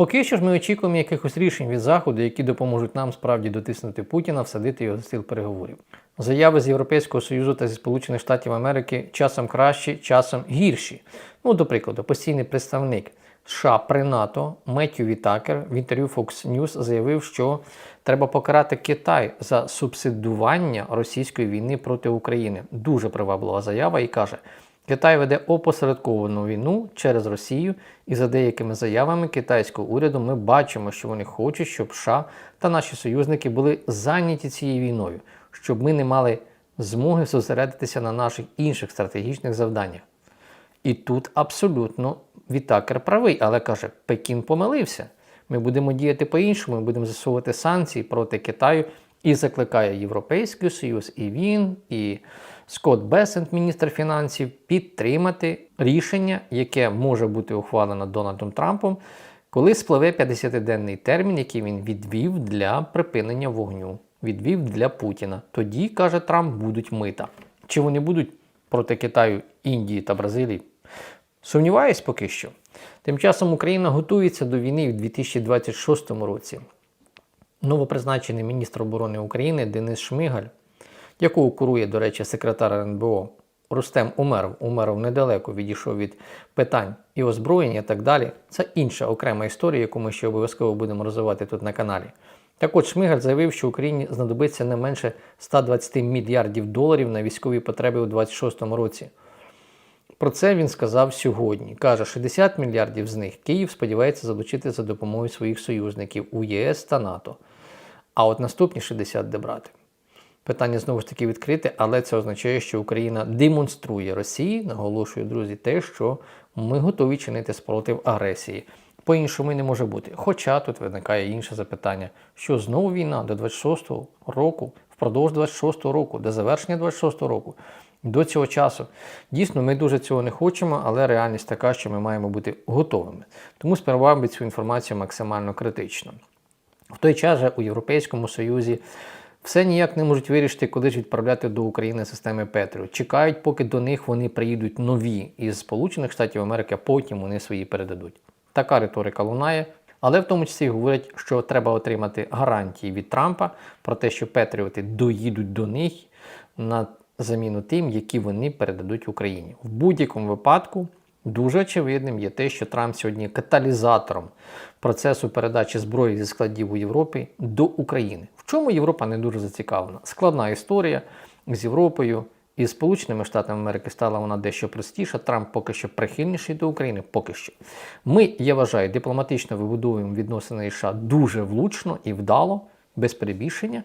Поки що ж ми очікуємо якихось рішень від Заходу, які допоможуть нам справді дотиснути Путіна, всадити його за стіл переговорів. Заяви з Європейського Союзу та зі Сполучених Штатів Америки часом кращі, часом гірші. Ну, до прикладу, постійний представник США при НАТО Меттю Вітакер в інтерв'ю Fox News заявив, що треба покарати Китай за субсидування російської війни проти України. Дуже приваблива заява і каже. Китай веде опосередковану війну через Росію, і за деякими заявами китайського уряду ми бачимо, що вони хочуть, щоб США та наші союзники були зайняті цією війною, щоб ми не мали змоги зосередитися на наших інших стратегічних завданнях. І тут абсолютно Вітакер правий, але каже, Пекін помилився. Ми будемо діяти по-іншому, ми будемо засовувати санкції проти Китаю і закликає Європейський Союз, і він, і Скотт Бесент, міністр фінансів, підтримати рішення, яке може бути ухвалено Дональдом Трампом, коли спливе 50-денний термін, який він відвів для припинення вогню, відвів для Путіна. Тоді, каже Трамп, будуть мита. Чи вони будуть проти Китаю, Індії та Бразилії? Сумніваюсь поки що. Тим часом Україна готується до війни в 2026 році. Новопризначений міністр оборони України Денис Шмигаль, якого курує, до речі, секретар РНБО Рустем Умеров. Умеров недалеко відійшов від питань і озброєння і так далі. Це інша окрема історія, яку ми ще обов'язково будемо розвивати тут на каналі. Так от Шмигаль заявив, що Україні знадобиться не менше 120 мільярдів доларів на військові потреби у 2026 році. Про це він сказав сьогодні. Каже, 60 мільярдів з них Київ сподівається залучити за допомогою своїх союзників у ЄС та НАТО. А от наступні 60 де брати. Питання знову ж таки відкрите, але це означає, що Україна демонструє Росії, наголошую, друзі, те, що ми готові чинити спротив агресії. По-іншому не може бути. Хоча тут виникає інше запитання: що знову війна до 26-го року, впродовж 26-го року, до завершення 26-го року, до цього часу. Дійсно, ми дуже цього не хочемо, але реальність така, що ми маємо бути готовими. Тому сприймаємо цю інформацію максимально критично. В той час же у Європейському Союзі все ніяк не можуть вирішити, коли ж відправляти до України системи Петріот. Чекають, поки до них вони приїдуть нові із Сполучених Штатів Америки, а потім вони свої передадуть. Така риторика лунає. Але в тому числі говорять, що треба отримати гарантії від Трампа про те, що Петріоти доїдуть до них на заміну тим, які вони передадуть Україні. В будь-якому випадку дуже очевидним є те, що Трамп сьогодні каталізатором процесу передачі зброї зі складів у Європі до України. В чому Європа не дуже зацікавлена? Складна історія з Європою. І Сполученими Штатами Америки стала вона дещо простіша. Трамп поки що прихильніший до України. Поки що. Ми, я вважаю, дипломатично вибудовуємо відносини США дуже влучно і вдало, без перебільшення.